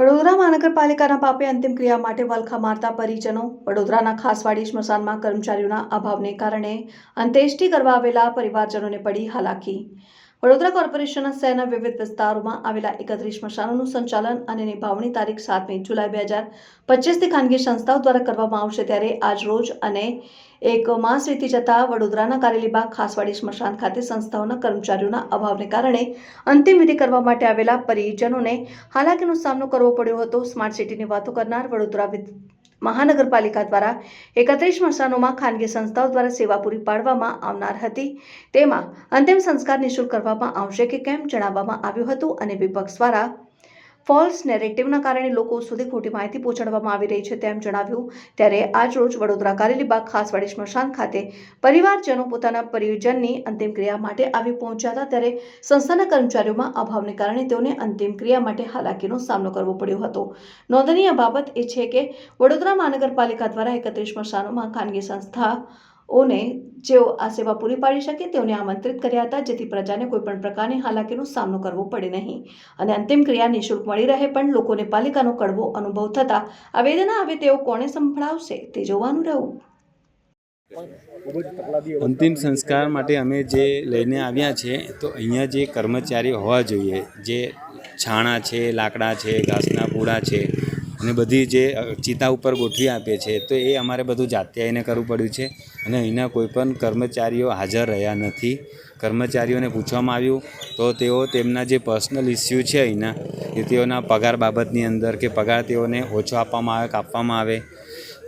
વડોદરા મહાનગરપાલિકાના પાપે અંતિમ ક્રિયા માટે વલખા મારતા પરિજનો. વડોદરાના ખાસવાડી સ્મશાનમાં કર્મચારીઓના અભાવને કારણે અંત્યેષ્ટિ કરવા આવેલા પરિવારજનોને પડી હાલાકી. વડોદરા કોર્પોરેશનના શહેરના વિવિધ વિસ્તારોમાં આવેલા એકત્રીસ સ્મશાનોનું સંચાલન અને નિભાવણી તારીખ સાતમી જુલાઈ બે હજાર પચીસથી ખાનગી સંસ્થાઓ દ્વારા કરવામાં આવશે ત્યારે આજ રોજ અને એક માસ વીતી જતા વડોદરાના કારેલીબાગ ખાસવાડી સ્મશાન ખાતે સંસ્થાઓના કર્મચારીઓના અભાવને કારણે અંતિમ વિધિ કરવા માટે આવેલા પરિજનોને હાલાકીનો સામનો કરવો પડ્યો હતો. સ્માર્ટ સિટીની વાતો કરનાર વડોદરા મહાનગરપાલિકા દ્વારા એકત્રીસ સ્મશાનોમાં ખાનગી સંસ્થાઓ દ્વારા સેવા પૂરી પાડવામાં આવનાર હતી. તેમાં અંતિમ સંસ્કાર નિઃશુલ્ક કરવામાં આવશે કે કેમ જણાવવામાં આવ્યું હતું અને વિપક્ષ દ્વારા ફોલ્સ નેરેટિવના કારણે લોકો સુધી ખોટી માહિતી પહોંચાડવામાં આવી રહી છે તેમ જણાવ્યું. ત્યારે આજ રોજ વડોદરા કારેલીબાગ ખાસવાડી સ્મશાન ખાતે પરિવારજનો પોતાના પરિજનની અંતિમ ક્રિયા માટે આવી પહોંચ્યા હતા. ત્યારે સંસ્થાના કર્મચારીઓમાં અભાવને કારણે તેઓને અંતિમ ક્રિયા માટે હાલાકીનો સામનો કરવો પડ્યો હતો. નોંધનીય બાબત એ છે કે વડોદરા મહાનગરપાલિકા દ્વારા એકત્રીસ સ્મશાનોમાં ખાનગી સંસ્થાઓને જેઓ આ સેવા પૂરી પાડી શકે તેઓને આમંત્રિત કર્યા હતા, જેથી પ્રજાને કોઈપણ પ્રકારની હાલાકીનો સામનો કરવો પડે નહીં. અને અંતિમ ક્રિયા નિઃશુલ્ક મળી રહે પણ લોકોને પાલિકાનો કડવો અનુભવ થતા આ વેદના હવે તેઓ કોણે સંભળાવશે તે જોવાનું રહ્યું. અંતિમ સંસ્કાર માટે અમે જે લઈને આવ્યા છે, તો અહીંયા જે કર્મચારી હોવા જોઈએ, જે છાણા છે, લાકડા છે, ઘાસના પૂળા છે અને બધી જે ચિતા ઉપર ગોઠવી આપીએ છીએ, તો એ અમારે બધું જાતે આવીને કરવું પડ્યું છે. અને અહીંના કોઈપણ કર્મચારીઓ હાજર રહ્યા નથી. કર્મચારીઓને પૂછવામાં આવ્યું, તો તેઓ તેમના જે પર્સનલ ઇસ્યુ છે અહીંના, એ તેઓના પગાર બાબતની અંદર કે પગાર તેઓને ઓછો આપવામાં આવે, કાપવામાં આવે,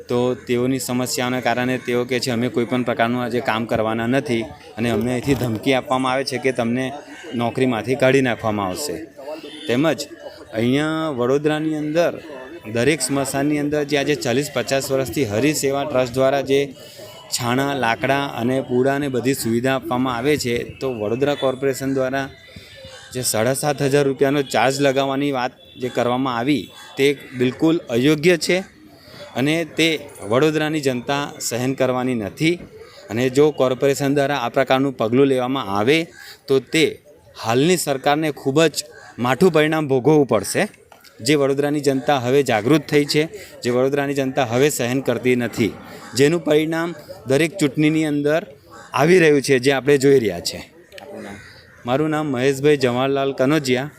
તો તેઓની સમસ્યાઓને કારણે તેઓ કહે છે, અમે કોઈપણ પ્રકારનું આજે કામ કરવાના નથી અને અમને અહીંથી ધમકી આપવામાં આવે છે કે તમને નોકરીમાંથી કાઢી નાખવામાં આવશે. તેમજ અહીંયા વડોદરાની અંદર દરેક સ્મશાનની અંદર જે આજે ચાલીસ પચાસ વર્ષથી હરિસેવા ટ્રસ્ટ દ્વારા જે છાણા, લાકડા અને પૂડાને બધી સુવિધા આપવામાં આવે છે, તો વડોદરા કોર્પોરેશન દ્વારા જે સાડા સાત હજાર રૂપિયાનો ચાર્જ લગાવવાની વાત જે કરવામાં આવી, તે બિલકુલ અયોગ્ય છે અને તે વડોદરાની જનતા સહન કરવાની નથી અને જો કોર્પોરેશન દ્વારા આ પ્રકારનું પગલું લેવામાં આવે, તો તે હાલની સરકારને ખૂબ જ માઠું પરિણામ ભોગવવું પડશે. જે વડોદરાની જનતા હવે જાગૃત થઈ છે, જે વડોદરાની જનતા હવે સહન કરતી નથી. જેનું પરિણામ દરેક ચૂંટણીની અંદર આવી રહ્યું છે, જે આપણે જોઈ રહ્યા છે. મારું નામ મહેશભાઈ જવાહરલાલ કનોજિયા.